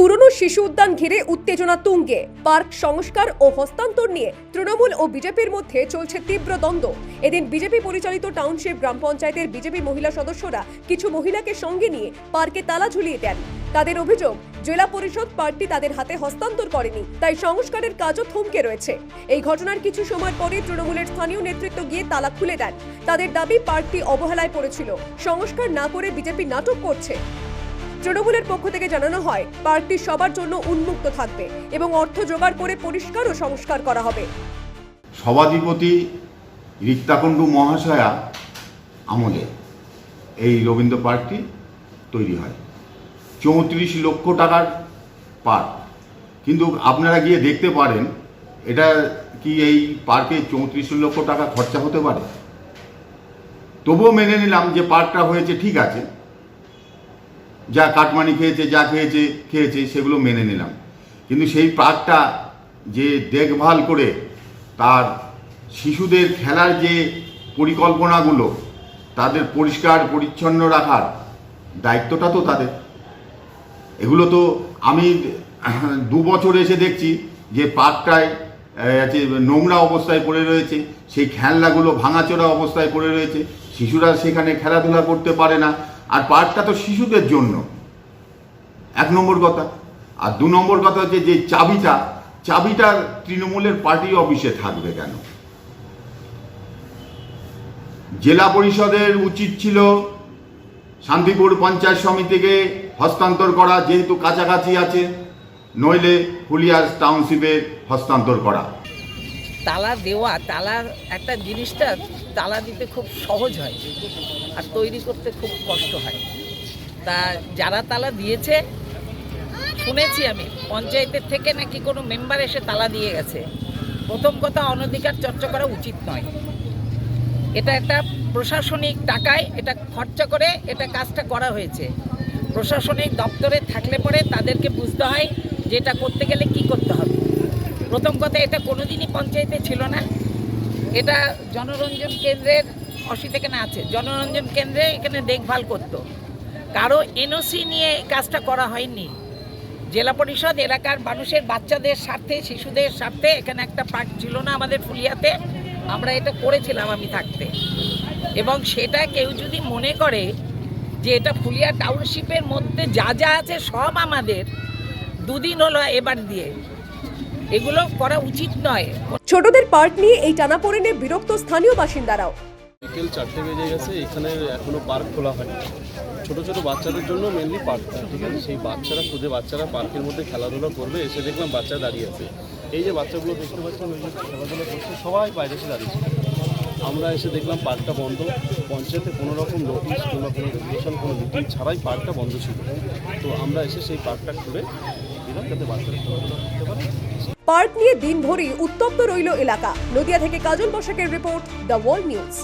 পুরনো শিশু উদ্যান ঘিরে উত্তেজনা তুঙ্গে। পার্ক সংস্কার ও হস্তান্তর নিয়ে তৃণমূল ও বিজেপির মধ্যে চলছে তীব্র দ্বন্দ্ব। এদিন বিজেপি পরিচালিত টাউনশিপ গ্রাম পঞ্চায়েতের বিজেপি মহিলা সদস্যরা কিছু মহিলাকে সঙ্গে নিয়ে পার্কে তালা ঝুলিয়ে দেন। তাদের অভিযোগ, জেলা পরিষদ পার্টি তাদের হাতে হস্তান্তর করেনি, তাই সংস্কারের কাজও থমকে রয়েছে। এই ঘটনার কিছু সময় পরে তৃণমূলের স্থানীয় নেতৃত্ব গিয়ে তালা খুলে দেন। তাদের দাবি, পার্কটি অবহেলায় পড়েছিল। সংস্কার না করে বিজেপি নাটক করছে। তৃণমূলের পক্ষ থেকে জানানো হয় পার্কটি সবার জন্য উন্মুক্ত থাকবে এবং অর্থ জোগাড় করে পরিষ্কার ও সংস্কার করা হবে। সভাধিপতি রিক্তাকুণ্ডু মহাশয়া আমলে এই রবীন্দ্র পার্কটি তৈরি হয়। চৌত্রিশ লক্ষ টাকার পার্ক। কিন্তু আপনারা গিয়ে দেখতে পারেন, এটা কি এই পার্কে চৌত্রিশ লক্ষ টাকা খরচা হতে পারে? তবুও মেনে নিলাম যে পার্কটা হয়েছে ঠিক আছে যা কাটমানি খেয়েছে, যা খেয়েছে খেয়েছে, সেগুলো মেনে নিলাম। কিন্তু সেই পার্কটা যে দেখভাল করে তার শিশুদের খেলার যে পরিকল্পনাগুলো, তাদের পরিষ্কার, পরিচ্ছন্ন রাখার দায়িত্বটা তো তাদের। এগুলো তো আমি দু বছর এসে দেখছি যে পার্কটায় আছে নোংরা অবস্থায় পড়ে রয়েছে, সেই খেলনাগুলো ভাঙাচোরা অবস্থায় পড়ে রয়েছে, শিশুরা সেখানে খেলাধুলা করতে পারে না আর পার্কটা তো শিশুদের জন্য। এক নম্বর কথা। আর দু নম্বর কথা হচ্ছে যে চাবিটা চাবিটা তৃণমূলের পার্টি অফিসে থাকবে কেন? জেলা পরিষদের উচিত ছিল শান্তিপুর পঞ্চায়েত সমিতিকে হস্তান্তর করা, যেহেতু কাছাকাছি আছে, নইলে হুলিয়ার টাউনশিপে হস্তান্তর করা। তালা দেওয়া তালার একটা জিনিসটা তালা দিতে খুব সহজ হয় আর তৈরি করতে খুব কষ্ট হয়। তা যারা তালা দিয়েছে, শুনেছি আমি, পঞ্চায়েতের থেকে নাকি কোনো মেম্বার এসে তালা দিয়ে গেছে। প্রথম কথা অনধিকার চর্চা করা উচিত নয়। এটা একটা প্রশাসনিক টাকায় এটা খরচা করে এটা কাজটা করা হয়েছে। প্রশাসনিক দপ্তরে থাকলে পরে তাদেরকে বুঝতে হয় যে এটা করতে গেলে কি করতে প্রথম কথা, এটা কোনোদিনই পঞ্চায়েতে ছিল না। এটা জনরঞ্জন কেন্দ্রের অসি থেকে না আছে, জনরঞ্জন কেন্দ্রে এখানে দেখভাল করত। কারও এনওসি নিয়ে কাজটা করা হয়নি। জেলা পরিষদ এলাকার মানুষের বাচ্চাদের স্বার্থে, শিশুদের স্বার্থে এখানে একটা পার্ক ছিল না আমাদের ফুলিয়াতে। আমরা এটা করেছিলাম আমি থাকতে। এবং সেটা কেউ যদি মনে করে যে এটা ফুলিয়া টাউনশিপের মধ্যে যা যা আছে সব আমাদের, দুদিন হলো এবার দিয়ে। এগুলো করা উচিত নয়। ছোটদের পার্ক নিয়ে এই টানাপোড়েনে বিরক্ত স্থানীয় বাসিন্দারাও। বিকেল চারটে বেজে গেছে এখানে এখনও পার্ক খোলা হয়নি। ছোট ছোট বাচ্চাদের জন্য মেনলি পার্কটা ঠিক আছে? সেই বাচ্চারা খুঁজে বাচ্চারা পার্কের মধ্যে খেলাধুলা করবে এসে দেখলাম বাচ্চা দাঁড়িয়ে আছে। এই যে বাচ্চাগুলো দেখতে পাচ্ছেন ওই যে খেলাধুলা করছে সবাই বাইরে এসে দাঁড়িয়েছে আমরা এসে দেখলাম পার্কটা বন্ধ। পঞ্চায়েতে কোনো রকম নোটিশ কিংবা কোনো রেগুলেশন কোনো মিটিং ছাড়াই পার্কটা বন্ধ ছিল। তো আমরা এসে সেই পার্কটা খুলে দিলাম যাতে বাচ্চারা খেলাধুলা করতে পারে। পার্ক নিয়ে দিনভরই উত্তপ্ত রইল এলাকা। নদিয়া থেকে কাজল বসাকের রিপোর্ট দ্য ওয়ার্ল্ড নিউজ।